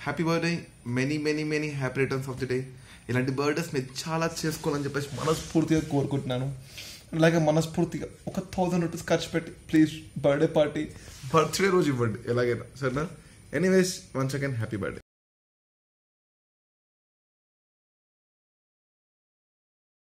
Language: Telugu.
Happy birthday many many many happy returns of the day ఇలాంటి బర్త్డేస్ మీరు చాలా చేసుకోవాలని చెప్పేసి మనస్ఫూర్తిగా కోరుకుంటున్నాను. అలాగే మనస్ఫూర్తిగా ఒక థౌజండ్ రూపీస్ ఖర్చు పెట్టి ప్లీజ్ బర్త్డే పార్టీ బర్త్డే రోజు ఇవ్వండి ఎలాగైనా. సరేనా? Anyways once again happy birthday